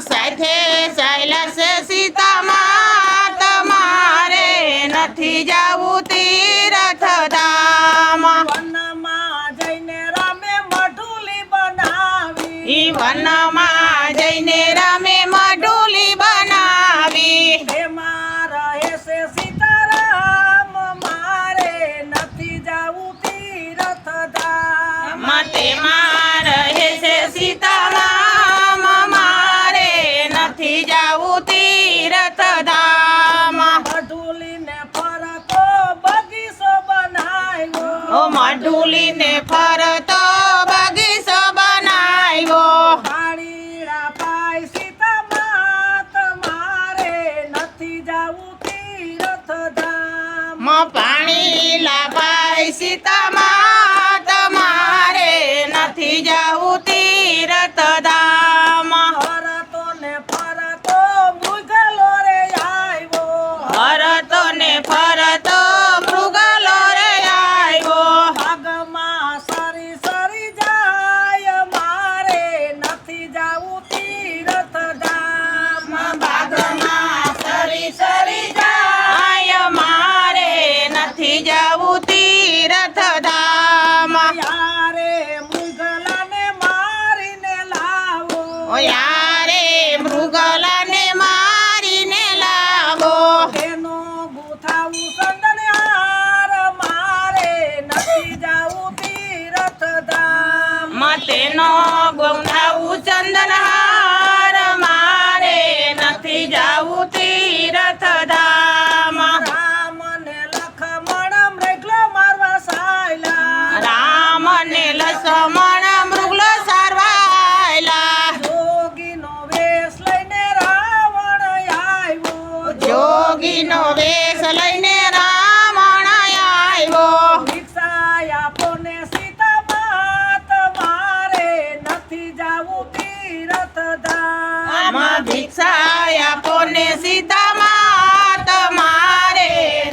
सैठे सैलस सीता मात मारे नथी जाऊ तीरथ वन मा जैने रामे मडूली बनावी। मारे से सीताराम मारे नथी जाऊ तीरथ मा party. યારે મૃગલ ને મારીને લાગો. એનો ગુથાવું સંદનહાર મારે નથી જાવું તીર્થ ધામ તેનો ગુથાવું ચંદનહાર માં ભિક્ષા સીતા માત મારે?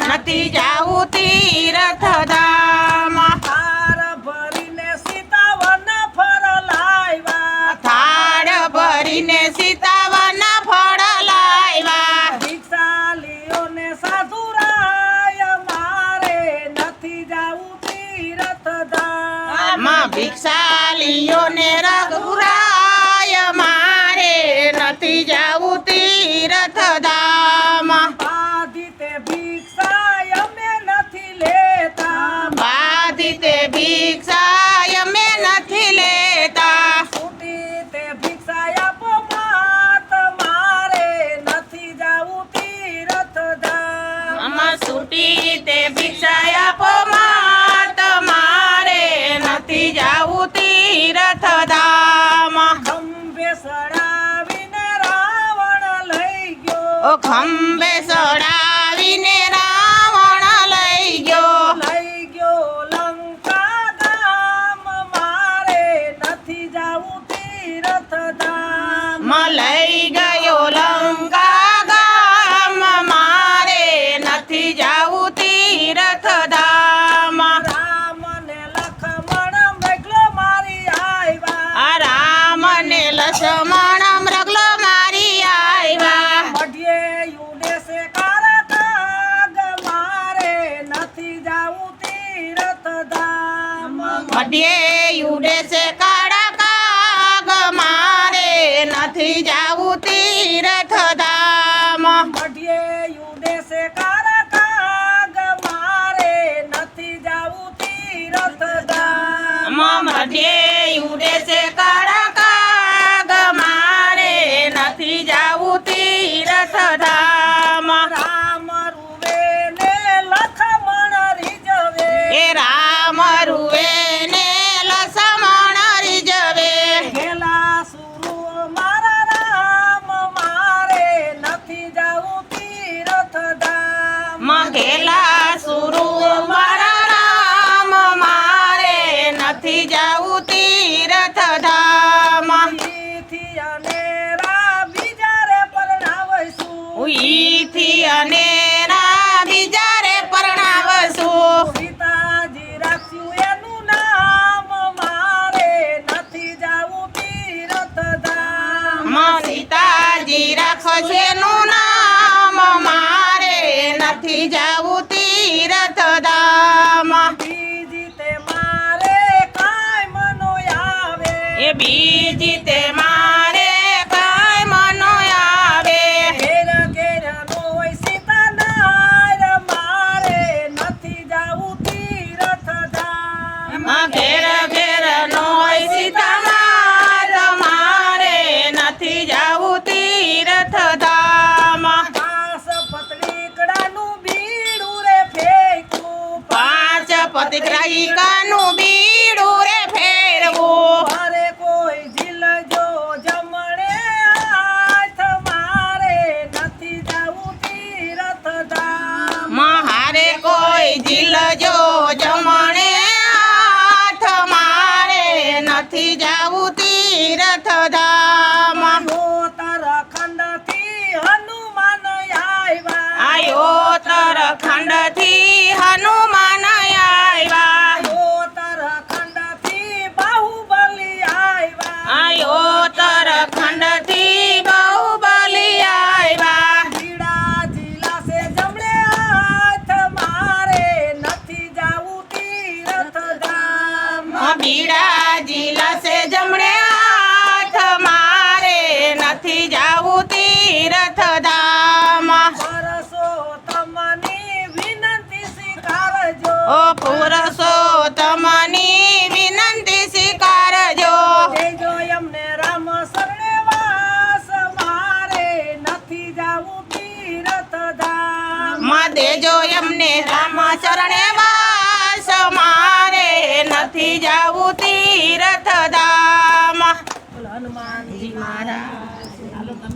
નથી જાવું તીરથ ધામ હાર ભરીને સીતાવન ફળ લાવ્યા. થાળ ભરીને સીતાવન ફળ લાવ્યા. ભિક્ષાલીઓ ને સાધુરાય મારે. નથી જાઉં તીરથ ધામ ભિક્ષાલીઓ ને રઘુ ರಥದ ઓ ખંભે સડાવીને રાવણ લઈ ગયો. લઈ ગયો લંકા મારે નથી જાવું તીર્થ ધામ લઈ નામ સીતાજી રાખશે નું નામ મારે નથી જવું તીરથ ધામ બીજી તે મારે કાય મનો આવે. એ બીજી તે ત્યાંથી જાવું તીર્થ ધામ ઘાસ પતલીકડાનું બીડું રે ફેંકું. પાંચ પતલીકડાનું બીડું તરફ ખંડ ઓ પુરસો તમની વિનંતી સ્વીકારજો. દેજો અમને રામ શરણે વાસ મારે નથી જાવું પીરત ધામમાં દેજો અમને રામ શરણે વાસ મારે નથી જાવું તીરથ